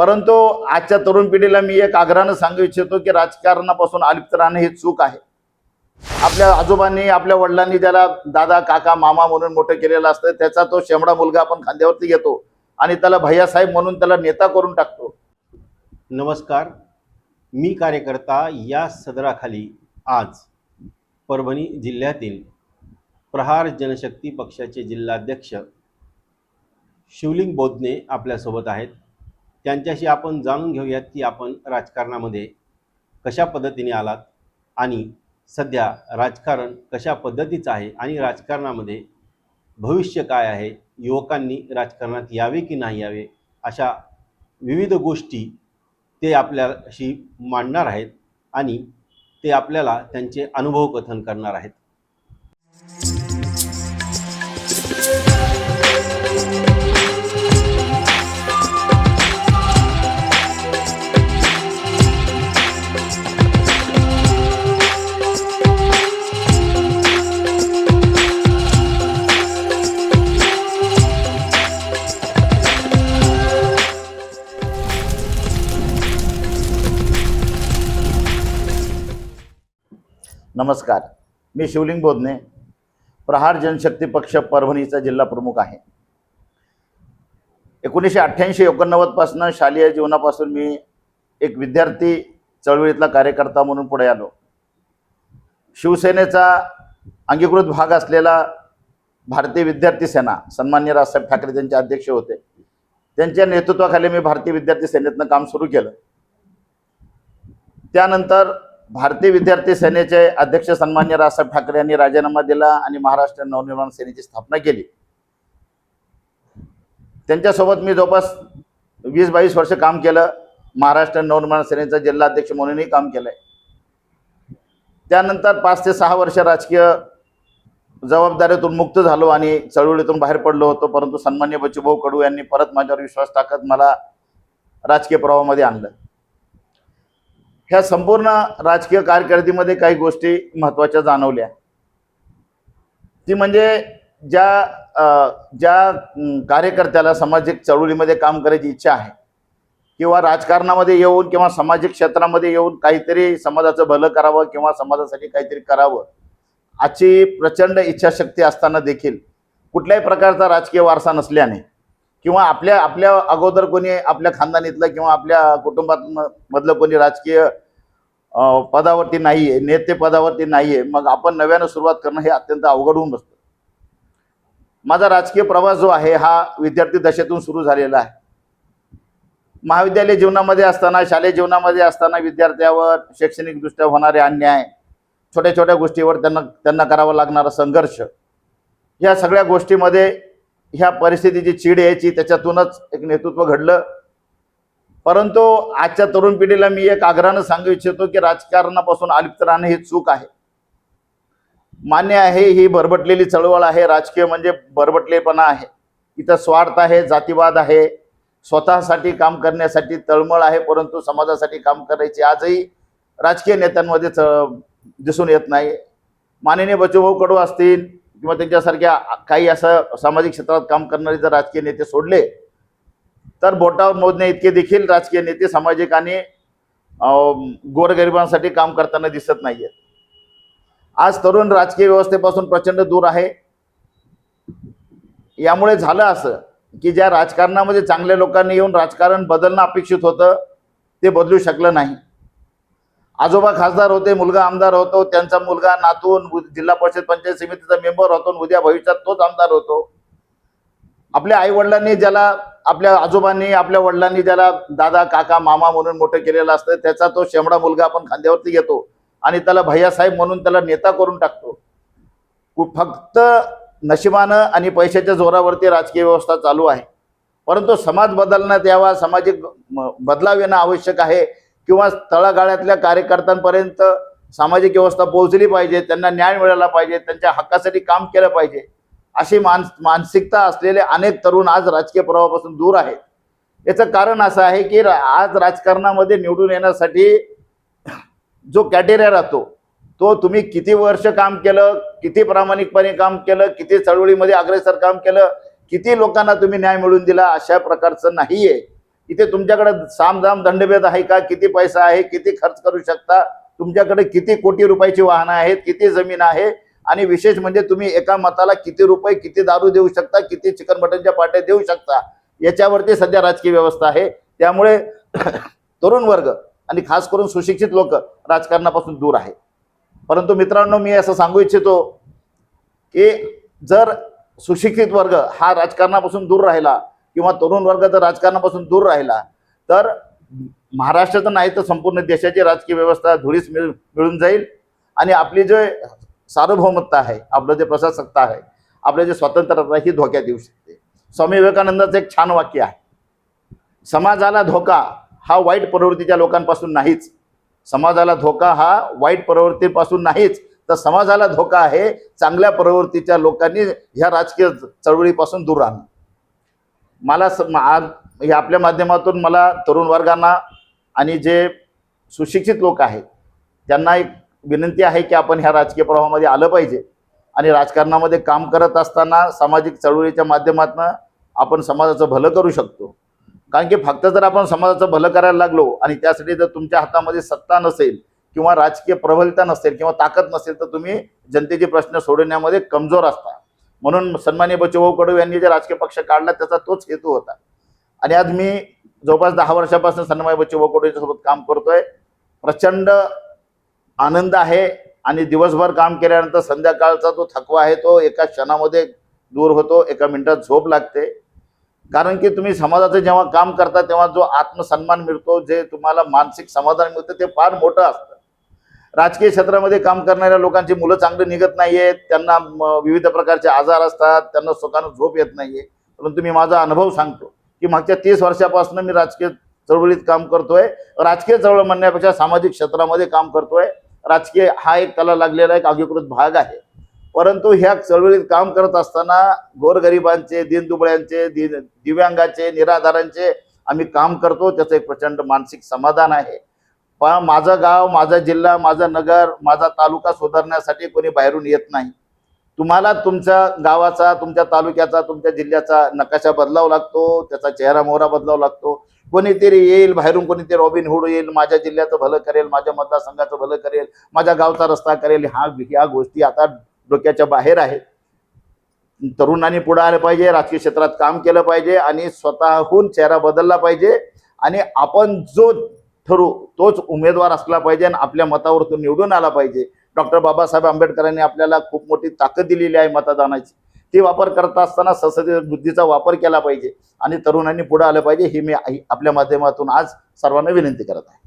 परंतु आजच्या तरुण पिढीला मी एक आग्रहानं सांगू इच्छितो की राजकारणापासून अलिप्त राहणं हे चूक आहे. आपल्या आजोबांनी आपल्या वडिलांनी ज्याला दादा काका मामा म्हणून मोठं केलेलं असतं त्याचा तो शेमडा मुलगा आपण खांद्यावरती घेतो आणि त्याला भैयासाहेब म्हणून त्याला नेता करून टाकतो. नमस्कार. मी कार्यकर्ता या सदराखाली आज परभणी जिल्ह्यातील प्रहार जनशक्ती पक्षाचे जिल्हाध्यक्ष शिवलिंग बोधने आपल्यासोबत आहेत. त्यांच्याशी आपण जाणून घेऊयात की आपण राजकारणामध्ये कशा पद्धतीने आलात आणि सध्या राजकारण कशा पद्धतीचं आहे आणि राजकारणामध्ये भविष्य काय आहे युवकांनी राजकारणात यावे की नाही यावे अशा विविध गोष्टी ते आपल्याशी मांडणार आहेत आणि ते आपल्याला त्यांचे अनुभव कथन करणार आहेत. नमस्कार. मी शिवलिंग बोधने प्रहार जनशक्ती पक्ष परभणीचा जिल्हा प्रमुख आहे. एकोणीसशे अठ्ठ्याऐंशी एकोणनव्वदपासून शालेय जीवनापासून मी एक विद्यार्थी चळवळीतला कार्यकर्ता म्हणून पुढे आलो. शिवसेनेचा अंगीकृत भाग असलेला भारतीय विद्यार्थी सेना सन्मान्य राजसाहेब ठाकरे त्यांचे अध्यक्ष होते. त्यांच्या नेतृत्वाखाली मी भारतीय विद्यार्थी सेनेतनं काम सुरू केलं. त्यानंतर भारतीय विद्यार्थी सेनेचे अध्यक्ष सन्मान्य राजसाहेब ठाकरे यांनी राजीनामा दिला आणि महाराष्ट्र नवनिर्माण सेनेची स्थापना केली. त्यांच्यासोबत मी जवळपास वीस बावीस वर्ष काम केलं. महाराष्ट्र नवनिर्माण सेनेचा जिल्हाध्यक्ष म्हणूनही काम केलंय. त्यानंतर पाच ते सहा वर्ष राजकीय जबाबदारीतून मुक्त झालो आणि चळवळीतून बाहेर पडलो होतो परंतु सन्मान्य बच्चूभाऊ कडू यांनी परत माझ्यावर विश्वास टाकत मला राजकीय प्रवाहामध्ये आणलं. ह्या संपूर्ण राजकीय कारकिर्दीमध्ये काही गोष्टी महत्त्वाच्या जाणवल्या. ती म्हणजे ज्या ज्या कार्यकर्त्याला सामाजिक चळवळीमध्ये काम करायची इच्छा आहे किंवा राजकारणामध्ये येऊन किंवा सामाजिक क्षेत्रामध्ये येऊन काहीतरी समाजाचं भलं करावं किंवा समाजासाठी काहीतरी करावं अशी प्रचंड इच्छाशक्ती असताना देखील कुठल्याही प्रकारचा राजकीय वारसा नसल्याने किंवा आपल्या आपल्या अगोदर कोणी आपल्या खानदानीतलं किंवा आपल्या कुटुंबात मधलं कोणी राजकीय पदावरती नाही आहे नेते पदावरती आहे मग आपण नव्यानं सुरुवात करणं हे अत्यंत अवघड होऊन बसतं. माझा राजकीय प्रवास जो आहे हा विद्यार्थी दशेतून सुरू झालेला आहे. महाविद्यालय जीवनामध्ये असताना शालेय जीवनामध्ये असताना विद्यार्थ्यावर शैक्षणिकदृष्ट्या होणारे अन्याय छोट्या छोट्या गोष्टीवर त्यांना त्यांना करावा लागणारा संघर्ष या सगळ्या गोष्टीमध्ये ह्या परिस्थितीची चीड यायची त्याच्यातूनच एक नेतृत्व घडलं. परंतु आजच्या तरुण पिढीला मी एक आग्रहानं सांगू इच्छितो की राजकारणापासून अलिप्त राहणं ही चूक आहे. मान्य आहे ही भरभटलेली चळवळ आहे राजकीय म्हणजे भरभटलेपणा आहे. इथं स्वार्थ आहे जातीवाद आहे. स्वतःसाठी काम करण्यासाठी तळमळ आहे परंतु समाजासाठी काम करायची आजही राजकीय नेत्यांमध्ये दिसून येत नाही. माननीय बच्चूभाऊ कडू असतील किंवा त्यांच्यासारख्या काही असं सामाजिक क्षेत्रात काम करणारे जर राजकीय नेते सोडले तर बोटावर मोजण्या इतके देखील राजकीय नेते सामाजिक आणि गोरगरिबांसाठी काम करताना दिसत नाही आहेत आज तरुण राजकीय व्यवस्थेपासून प्रचंड दूर आहे. यामुळे झालं असं की ज्या राजकारणामध्ये चांगल्या लोकांनी येऊन राजकारण बदलणं अपेक्षित होतं ते बदलू शकलं नाही. आजोबा खासदार होते मुलगा आमदार होतो त्यांचा मुलगा नातून जिल्हा परिषद पंचायत समितीचा मेंबर होतो आणि उद्या भविष्यात तोच आमदार होतो. आपल्या आई वडिलांनी ज्याला आपल्या आजोबांनी आपल्या वडिलांनी ज्याला दादा काका मामा म्हणून मोठं केलेलं असतं त्याचा तो शेमडा मुलगा आपण खांद्यावरती घेतो आणि त्याला भैयासाहेब म्हणून त्याला नेता करून टाकतो. फक्त नशिबानं आणि पैशाच्या जोरावरती राजकीय व्यवस्था चालू आहे. परंतु समाज बदलण्यात यावा सामाजिक बदलाव येणं आवश्यक आहे. किंवा तळागाळ्यातल्या कार्यकर्त्यांपर्यंत सामाजिक व्यवस्था पोहोचली पाहिजे त्यांना न्याय मिळाला पाहिजे त्यांच्या हक्कासाठी काम केलं पाहिजे अशी मानस मानसिकता असलेले अनेक तरुण आज राजकीय प्रवाहापासून दूर आहेत. याचं कारण असं आहे की रा- आज राजकारणामध्ये निवडून येण्यासाठी जो कॅटेरिया राहतो तो तुम्ही किती वर्ष काम केलं किती प्रामाणिकपणे काम केलं किती चळवळीमध्ये अग्रेसर काम केलं किती लोकांना तुम्ही न्याय मिळवून दिला अशा प्रकारचं नाही आहे इथे तुमच्याकडे सामदाम दंडभेद आहे का? किती पैसा आहे? किती खर्च करू शकता? तुमच्याकडे किती कोटी रुपयाची वाहनं आहेत? किती जमीन आहे? आणि विशेष म्हणजे तुम्ही एका मताला किती रुपये किती दारू देऊ शकता? किती चिकन मटनच्या पाट्या देऊ शकता? याच्यावरती सध्या राजकीय व्यवस्था आहे. त्यामुळे तरुण वर्ग आणि खास करून सुशिक्षित लोक राजकारणापासून दूर आहे. परंतु मित्रांनो मी असं सांगू इच्छितो की जर सुशिक्षित वर्ग हा राजकारणापासून दूर राहिला किंवा तरुण वर्ग जर राजकारणापासून दूर राहिला तर महाराष्ट्राचं नाही तर संपूर्ण देशाची राजकीय व्यवस्था धुळीस मिळ मिळून जाईल. आणि आपली जे सार्वभौमत्ता आहे आपलं जे प्रशासकता आहे आपलं जे स्वातंत्र्य ही धोक्यात येऊ शकते. स्वामी विवेकानंदाचं एक छान वाक्य आहे. समाजाला धोका हा वाईट प्रवृत्तीच्या लोकांपासून नाहीच. समाजाला धोका हा वाईट प्रवृत्तीपासून नाहीच. तर समाजाला धोका आहे चांगल्या प्रवृत्तीच्या लोकांनी ह्या राजकीय चळवळीपासून दूर राहणं. मला स आज हे आपल्या माध्यमातून मला तरुण वर्गांना आणि जे सुशिक्षित लोक आहेत त्यांना एक विनंती आहे की आपण ह्या राजकीय प्रवाहामध्ये आलं पाहिजे आणि राजकारणामध्ये काम करत असताना सामाजिक चळवळीच्या माध्यमातून आपण समाजाचं भलं करू शकतो. कारण की फक्त जर आपण समाजाचं भलं करायला लागलो आणि त्यासाठी जर तुमच्या हातामध्ये सत्ता नसेल किंवा राजकीय प्रबलता नसेल किंवा ताकद नसेल तर तुम्ही जनतेचे प्रश्न सोडवण्यामध्ये कमजोर असता. म्हणून सन्मान्य बच्चूभाऊ कडू यांनी जे राजकीय पक्ष काढला त्याचा तोच हेतू होता. आणि आज मी जवळपास दहा वर्षापासून सन्मान्य बच्चूभाऊ कडू यांच्यासोबत काम करतोय. प्रचंड आनंद आहे आणि दिवसभर काम केल्यानंतर संध्याकाळचा जो थकवा आहे तो एका क्षणामध्ये दूर होतो एका मिनिटात झोप लागते. कारण की तुम्ही समाजाचं जेव्हा काम करता तेव्हा जो आत्मसन्मान मिळतो जे तुम्हाला मानसिक समाधान मिळतं ते फार मोठं असतं. राजकीय क्षेत्रामध्ये काम करणाऱ्या लोकांची मुलं चांगली निघत नाहीयेत. त्यांना म, विविध प्रकारचे आजार असतात. त्यांना सुखानं झोप येत नाहीये. परंतु मी माझा अनुभव सांगतो की मागच्या तीस वर्षापासून मी राजकीय चळवळीत काम करतोय. राजकीय चळवळ म्हणण्यापेक्षा सामाजिक क्षेत्रामध्ये काम करतोय. राजकीय हा एक त्याला लागलेला एक अंगीकृत भाग आहे. परंतु ह्या चळवळीत काम करत असताना गोरगरिबांचे दिनदुबळ्यांचे दिन दिव्यांगाचे निराधारांचे आम्ही काम करतो. त्याचं एक प्रचंड मानसिक समाधान आहे. पण माझं गाव माझा जिल्हा माझं नगर माझा तालुका सुधारण्यासाठी कोणी बाहेरून येत नाही. तुम्हाला तुमच्या गावाचा तुमच्या तालुक्याचा तुमच्या जिल्ह्याचा नकाशा बदलावा लागतो त्याचा चेहरा मोहरा बदलावा लागतो. कोणीतरी येईल बाहेरून कोणीतरी रॉबिन हुड येईल माझ्या जिल्ह्याचं भलं करेल माझ्या मतदारसंघाचं भलं करेल माझ्या गावचा रस्ता करेल हा ह्या गोष्टी आता डोक्याच्या बाहेर आहेत. तरुणांनी पुढे आलं पाहिजे राजकीय क्षेत्रात काम केलं पाहिजे आणि स्वतःहून चेहरा बदलला पाहिजे आणि आपण जो ठरू. तोच उमेदवार असला पाहिजे आणि आपल्या मतावर तो निवडून आला पाहिजे. डॉक्टर बाबासाहेब आंबेडकरांनी आपल्याला खूप मोठी ताकद दिलेली आहे मतदानाची. ती वापर करत असताना संसदीय बुद्धीचा वापर केला पाहिजे आणि तरुणांनी पुढे आलं पाहिजे ही मी आपल्या माध्यमातून आज सर्वांना विनंती करत आहे.